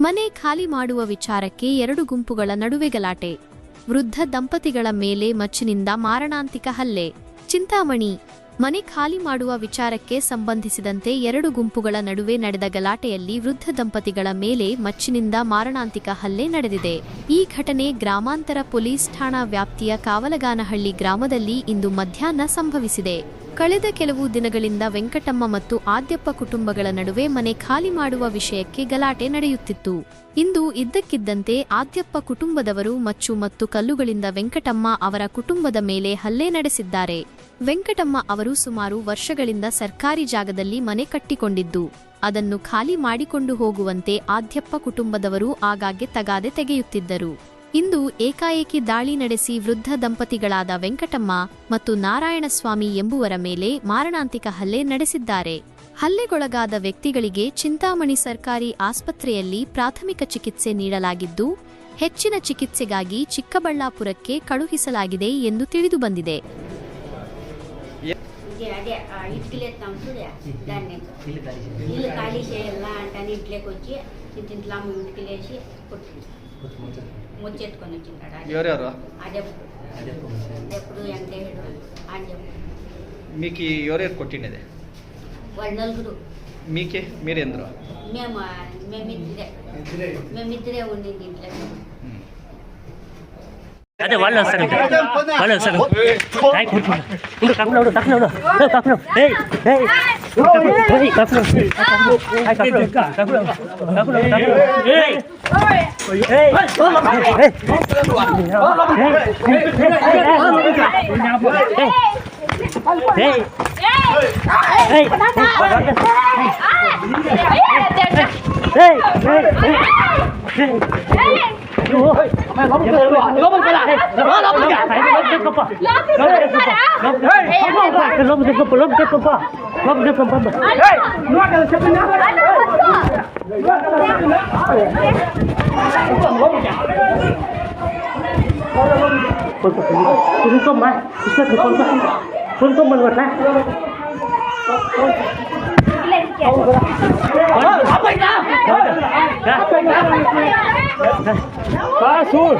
ಮನೆ ಖಾಲಿ ಮಾಡುವ ವಿಚಾರಕ್ಕೆ ಎರಡು ಗುಂಪುಗಳ ನಡುವೆ ಗಲಾಟೆ ವೃದ್ಧ ದಂಪತಿಗಳ ಮೇಲೆ ಮಚ್ಚಿನಿಂದ ಮಾರಣಾಂತಿಕ ಹಲ್ಲೆ. ಚಿಂತಾಮಣಿ, ಮನೆ ಖಾಲಿ ಮಾಡುವ ವಿಚಾರಕ್ಕೆ ಸಂಬಂಧಿಸಿದಂತೆ ಎರಡು ಗುಂಪುಗಳ ನಡುವೆ ನಡೆದ ಗಲಾಟೆಯಲ್ಲಿ ವೃದ್ಧ ದಂಪತಿಗಳ ಮೇಲೆ ಮಚ್ಚಿನಿಂದ ಮಾರಣಾಂತಿಕ ಹಲ್ಲೆ ನಡೆದಿದೆ. ಈ ಘಟನೆ ಗ್ರಾಮಾಂತರ ಪೊಲೀಸ್ ಠಾಣಾ ವ್ಯಾಪ್ತಿಯ ಕಾವಲಗಾನಹಳ್ಳಿ ಗ್ರಾಮದಲ್ಲಿ ಇಂದು ಮಧ್ಯಾಹ್ನ ಸಂಭವಿಸಿದೆ. ಕಳೆದ ಕೆಲವು ದಿನಗಳಿಂದ ವೆಂಕಟಮ್ಮ ಮತ್ತು ಆದ್ಯಪ್ಪ ಕುಟುಂಬಗಳ ನಡುವೆ ಮನೆ ಖಾಲಿ ಮಾಡುವ ವಿಷಯಕ್ಕೆ ಗಲಾಟೆ ನಡೆಯುತ್ತಿತ್ತು. ಇಂದು ಇದ್ದಕ್ಕಿದ್ದಂತೆ ಆದ್ಯಪ್ಪ ಕುಟುಂಬದವರು ಮಚ್ಚು ಮತ್ತು ಕಲ್ಲುಗಳಿಂದ ವೆಂಕಟಮ್ಮ ಅವರ ಕುಟುಂಬದ ಮೇಲೆ ಹಲ್ಲೆ ನಡೆಸಿದ್ದಾರೆ. ವೆಂಕಟಮ್ಮ ಅವರು ಸುಮಾರು ವರ್ಷಗಳಿಂದ ಸರ್ಕಾರಿ ಜಾಗದಲ್ಲಿ ಮನೆ ಕಟ್ಟಿಕೊಂಡಿದ್ದು, ಅದನ್ನು ಖಾಲಿ ಮಾಡಿಕೊಂಡು ಹೋಗುವಂತೆ ಆದ್ಯಪ್ಪ ಕುಟುಂಬದವರು ಆಗಾಗ್ಗೆ ತಗಾದೆ ತೆಗೆಯುತ್ತಿದ್ದರು. ಇಂದು ಏಕಾಏಕಿ ದಾಳಿ ನಡೆಸಿ ವೃದ್ಧ ದಂಪತಿಗಳಾದ ವೆಂಕಟಮ್ಮ ಮತ್ತು ನಾರಾಯಣಸ್ವಾಮಿ ಎಂಬುವರ ಮೇಲೆ ಮಾರಣಾಂತಿಕ ಹಲ್ಲೆ ನಡೆಸಿದ್ದಾರೆ. ಹಲ್ಲೆಗೊಳಗಾದ ವ್ಯಕ್ತಿಗಳಿಗೆ ಚಿಂತಾಮಣಿ ಸರ್ಕಾರಿ ಆಸ್ಪತ್ರೆಯಲ್ಲಿ ಪ್ರಾಥಮಿಕ ಚಿಕಿತ್ಸೆ ನೀಡಲಾಗಿದ್ದು, ಹೆಚ್ಚಿನ ಚಿಕಿತ್ಸೆಗಾಗಿ ಚಿಕ್ಕಬಳ್ಳಾಪುರಕ್ಕೆ ಕಳುಹಿಸಲಾಗಿದೆ ಎಂದು ತಿಳಿದುಬಂದಿದೆ. అదే ఆ ఇటుకలు ఎత్తాం చూడే దాన్ని. ఇల్లు ఖాళీ చేయాలా అంటే ఇంట్లోకి వచ్చి ఇంత ఇంట్లో అమ్మ ఇటుకలు వేసి కొట్టి ముచ్చెత్తుకొని వచ్చింటాడు. అదే. ఎప్పుడు వెంకటేయుడు అని మీకు ఎవరెవరు కొట్టిండేది? వాళ్ళు నలుగురు. మీకే? మీరెందరు? మేము మేమిద్దరే. మేమిద్దరే ఉండింది ఇంట్లో ಅದೇ ಒಳ್ಳೆ ಸರ್ ಒಳ್ಳೆ ಸರ್ ಆಯ್ತು ಇದು ಕಾಫಿ ನೋಡು ಕಾಫಿ ನೋಡು ಕಾಫಿ ನೋಡು ಏಯ್ ಏಯ್ Hey! Hey! Hey! con tôm mà con tôm mình vật ra બસ શું?